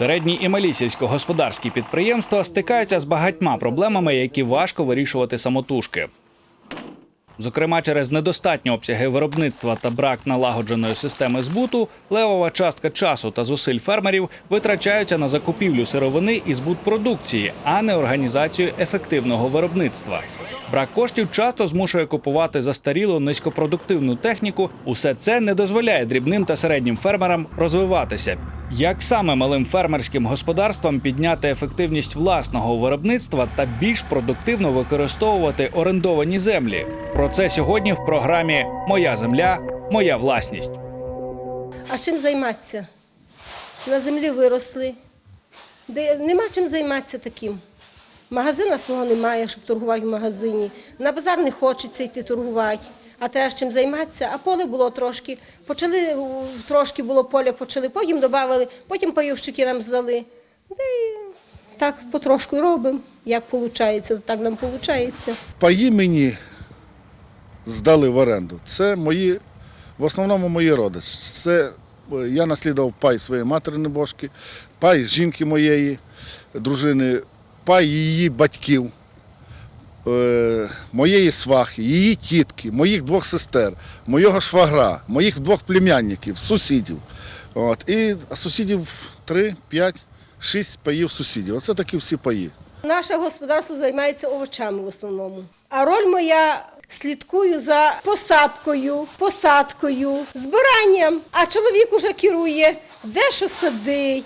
Середні і малі сільськогосподарські підприємства стикаються з багатьма проблемами, які важко вирішувати самотужки. Зокрема, через недостатні обсяги виробництва та брак налагодженої системи збуту, левова частка часу та зусиль фермерів витрачаються на закупівлю сировини і збут продукції, а не організацію ефективного виробництва. Брак коштів часто змушує купувати застарілу низькопродуктивну техніку. Усе це не дозволяє дрібним та середнім фермерам розвиватися. Як саме малим фермерським господарствам підняти ефективність власного виробництва та більш продуктивно використовувати орендовані землі? Про це сьогодні в програмі Моя земля, моя власність. А чим займатися? На землі виросли. Де нема чим займатися таким. Магазина свого немає, щоб торгувати в магазині. На базар не хочеться йти торгувати, а треба чим займатися. А поле було трошки. Почали трошки було поля, почали, потім додали, потім пайовщики нам здали. І так потрошку робимо. Як виходить, так нам виходить. Паї мені здали в оренду. Це мої, в основному мої родичі. Це е, я наслідував пай своєї матері небожки, пай жінки моєї, дружини, пай її батьків, моєї свахи, її тітки, моїх двох сестер, моєго швагра, моїх двох племянників, сусідів. От, і сусідів три, п'ять, шість паїв сусідів. Оце такі всі паї. Наше господарство займається овочами в основному. А роль моя слідкую за посадкою, посадкою, збиранням. А чоловік уже керує, де що садить,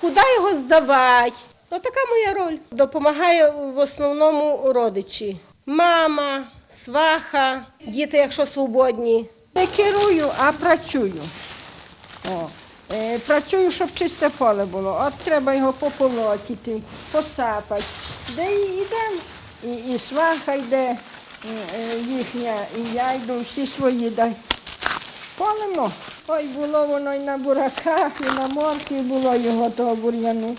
куди його здавати. Отака моя роль. Допомагає в основному родичі. Мама, сваха, діти, якщо свободні. Не керую, а працюю. О, е, працюю, щоб чисте поле було. От треба його пополотити, посапати. Де і йдемо. І, і сваха йде е, е, їхня, і я йду, всі свої дай. Полемо. Ой, було воно і на бураках, і на моркві було його того бур'яну.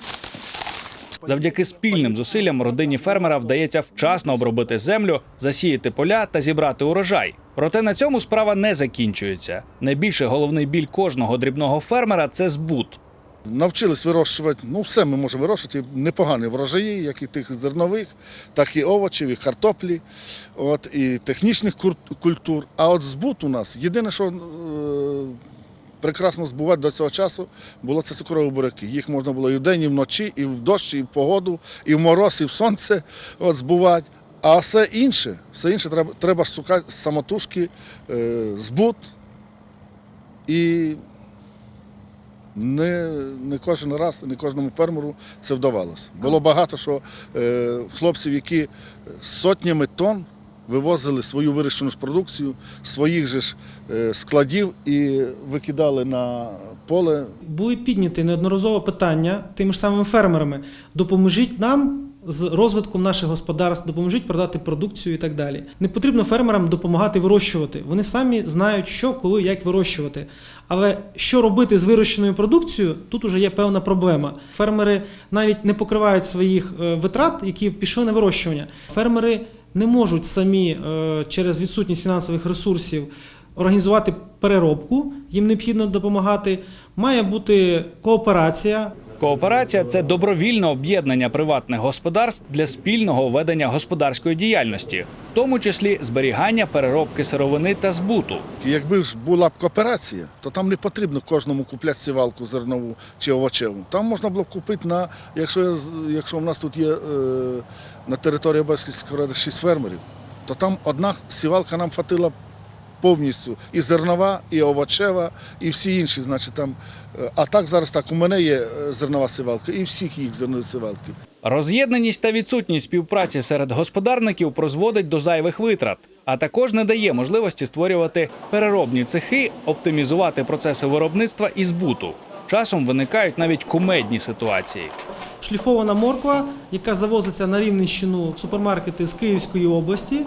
Завдяки спільним зусиллям родині фермера вдається вчасно обробити землю, засіяти поля та зібрати урожай. Проте на цьому справа не закінчується. Найбільший головний біль кожного дрібного фермера це збут. Навчились вирощувати, ну все ми можемо вирощувати, непогані врожаї, як і тих зернових, так і овочів, і картоплі, от, і технічних культур. А от збут у нас, єдине, що е, прекрасно збувати до цього часу, було це цукрові буряки. Їх можна було і вдень, і вночі, і в дощ, і в погоду, і в мороз, і в сонце от, збувати. А все інше, все інше треба, треба шукати самотужки, е, збут і не, не кожен раз, не кожному фермеру це вдавалося. Було багато що е, хлопців, які сотнями тонн вивозили свою вирощену ж продукцію своїх же ж е, складів і викидали на поле. були підняті неодноразово питання тими ж самими фермерами. Допоможіть нам з розвитком наших господарств, допоможіть продати продукцію і так далі. Не потрібно фермерам допомагати вирощувати. Вони самі знають, що, коли, як вирощувати. Але що робити з вирощеною продукцією, тут уже є певна проблема. Фермери навіть не покривають своїх е, витрат, які пішли на вирощування. Фермери не можуть самі е, через відсутність фінансових ресурсів організувати переробку, їм необхідно допомагати. Має бути кооперація. Кооперація це добровільне об'єднання приватних господарств для спільного ведення господарської діяльності, в тому числі зберігання переробки сировини та збуту. Якби ж була б кооперація, то там не потрібно кожному купляти сівалку зернову чи овочеву. Там можна було б купити на, якщо, з- якщо в нас тут є е, на території Оберської ради 6 фермерів, то там одна сівалка нам хватила повністю і зернова, і овочева, і всі інші. Значить, там. Е, А так зараз так, у мене є е, зернова сівалка, і всіх їх зернові сівалки. Роз'єднаність та відсутність співпраці серед господарників призводить до зайвих витрат, а також не дає можливості створювати переробні цехи, оптимізувати процеси виробництва і збуту. Часом виникають навіть кумедні ситуації. Шліфована морква, яка завозиться на Рівненщину в супермаркети з Київської області,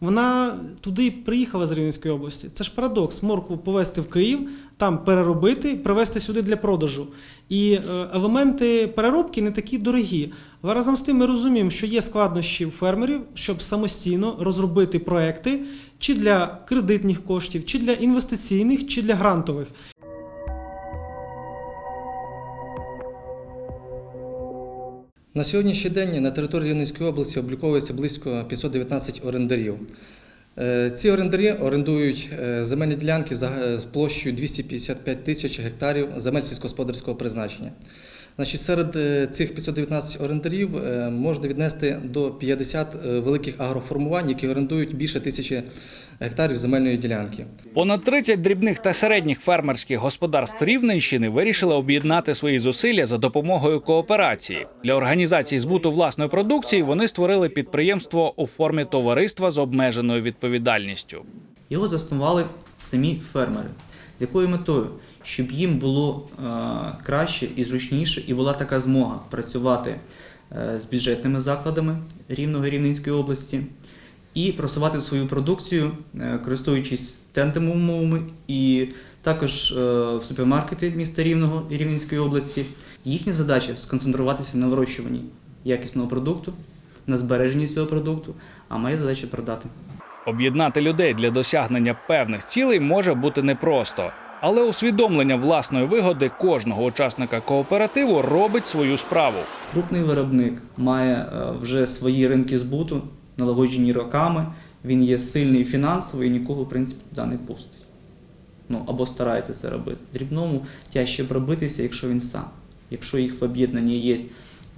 вона туди приїхала з Рівненської області. Це ж парадокс. Моркву повезти в Київ, там переробити, привезти сюди для продажу. І е, елементи переробки не такі дорогі. Але разом з тим ми розуміємо, що є складнощі у фермерів, щоб самостійно розробити проекти чи для кредитних коштів, чи для інвестиційних, чи для грантових. На сьогоднішній день на території Рівненської області обліковується близько 519 орендарів. Е, Ці орендарі орендують е, земельні ділянки за е, площею 255 тисяч гектарів земель сільськогосподарського призначення. Значить, серед е, цих 519 орендарів е, можна віднести до 50 е, великих агроформувань, які орендують більше тисячі гектарів земельної ділянки. Понад 30 дрібних та середніх фермерських господарств Рівненщини вирішили об'єднати свої зусилля за допомогою кооперації. Для організації збуту власної продукції вони створили підприємство у формі товариства з обмеженою відповідальністю. Його заснували самі фермери. З якою метою? Щоб їм було е, краще і зручніше, і була така змога працювати е, з бюджетними закладами Рівного Рівненської області і просувати свою продукцію, е, користуючись тендовими умовами, і також в супермаркети міста Рівного і Рівненської області. Їхня задача сконцентруватися на вирощуванні якісного продукту, на збереженні цього продукту, а моя задача продати. Об'єднати людей для досягнення певних цілей може бути непросто, але усвідомлення власної вигоди кожного учасника кооперативу робить свою справу. Крупний виробник має е, вже свої ринки збуту, налагоджені роками. Він є сильний фінансово і нікого, в принципі, туди не пустить. Ну, або старається це робити. Дрібному тяжче пробитися, якщо він сам. Якщо їх в об'єднанні є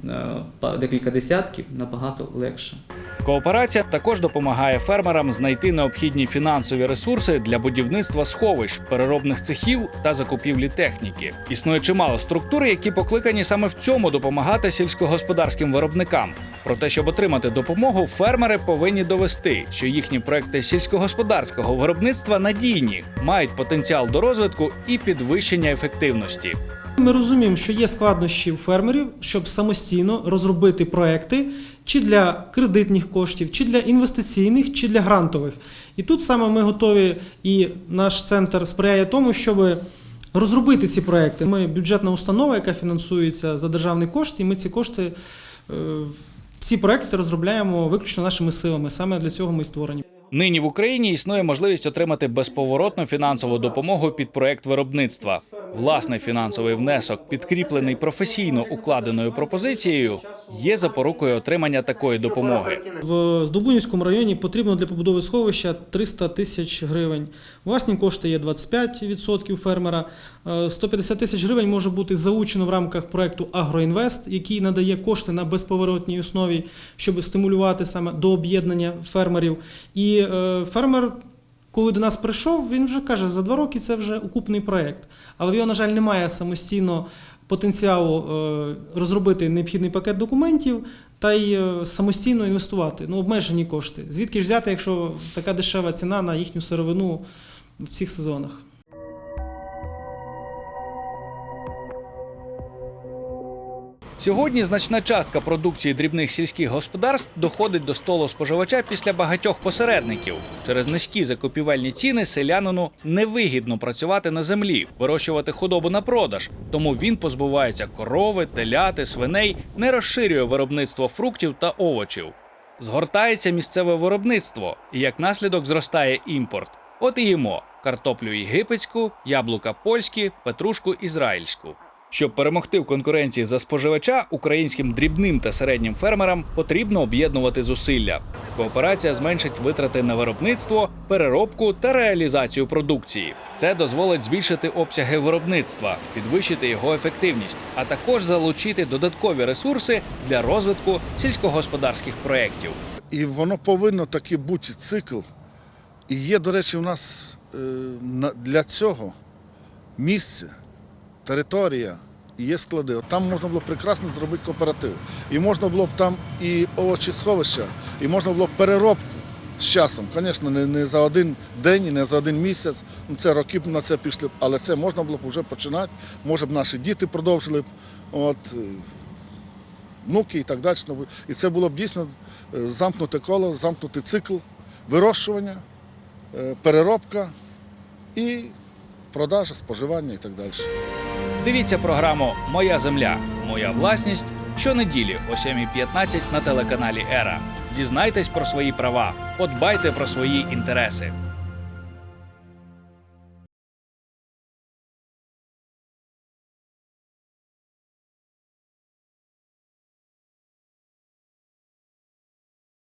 е, декілька десятків, набагато легше. Кооперація також допомагає фермерам знайти необхідні фінансові ресурси для будівництва сховищ, переробних цехів та закупівлі техніки. Існує чимало структур, які покликані саме в цьому допомагати сільськогосподарським виробникам. Проте, щоб отримати допомогу, фермери повинні довести, що їхні проекти сільськогосподарського виробництва надійні, мають потенціал до розвитку і підвищення ефективності. Ми розуміємо, що є складнощі у фермерів, щоб самостійно розробити проекти чи для кредитних коштів, чи для інвестиційних, чи для грантових. І тут саме ми готові, і наш центр сприяє тому, щоб розробити ці проекти. Ми бюджетна установа, яка фінансується за державний кошт, і ми ці кошти, е, ці проекти розробляємо виключно нашими силами. Саме для цього ми створені. Нині в Україні існує можливість отримати безповоротну фінансову допомогу під проект виробництва. Власний фінансовий внесок, підкріплений професійно укладеною пропозицією, є запорукою отримання такої допомоги. В Здобунівському районі потрібно для побудови сховища 300 тисяч гривень. Власні кошти є 25% фермера. Е, 150 тисяч гривень може бути заучено в рамках проекту Агроінвест, який надає кошти на безповоротній основі, щоб стимулювати саме до об'єднання фермерів. І е, фермер. Коли до нас прийшов, він вже каже, за два роки це вже окупний проєкт. Але в його, на жаль, немає самостійно потенціалу е, розробити необхідний пакет документів та й е, самостійно інвестувати. Ну, обмежені кошти. Звідки ж взяти, якщо така дешева ціна на їхню сировину в цих сезонах? Сьогодні значна частка продукції дрібних сільських господарств доходить до столу споживача після багатьох посередників. Через низькі закупівельні ціни селянину невигідно працювати на землі, вирощувати худобу на продаж. Тому він позбувається корови, теляти, свиней, не розширює виробництво фруктів та овочів. Згортається місцеве виробництво, і як наслідок зростає імпорт. От і їмо картоплю єгипетську, яблука польські, петрушку ізраїльську. Щоб перемогти в конкуренції за споживача, українським дрібним та середнім фермерам потрібно об'єднувати зусилля. Кооперація зменшить витрати на виробництво, переробку та реалізацію продукції. Це дозволить збільшити обсяги виробництва, підвищити його ефективність, а також залучити додаткові ресурси для розвитку сільськогосподарських проєктів. І воно повинно таки бути цикл. І є, до речі, у нас е, для цього місце, територія, є склади. От там можна було прекрасно зробити кооператив. І можна було б там і овочі сховища, і можна було б переробку з часом. Звісно, не, за один день не за один місяць. Ну, Це роки б на це пішли, але це можна було б вже починати. Може б наші діти продовжили б, от, е, внуки і так далі. І це було б дійсно е, замкнуте коло, замкнутий цикл вирощування, е, переробка і продажа, споживання і так далі. Дивіться програму Моя земля, моя власність щонеділі о 7.15 на телеканалі Ера. Дізнайтесь про свої права, подбайте про свої інтереси.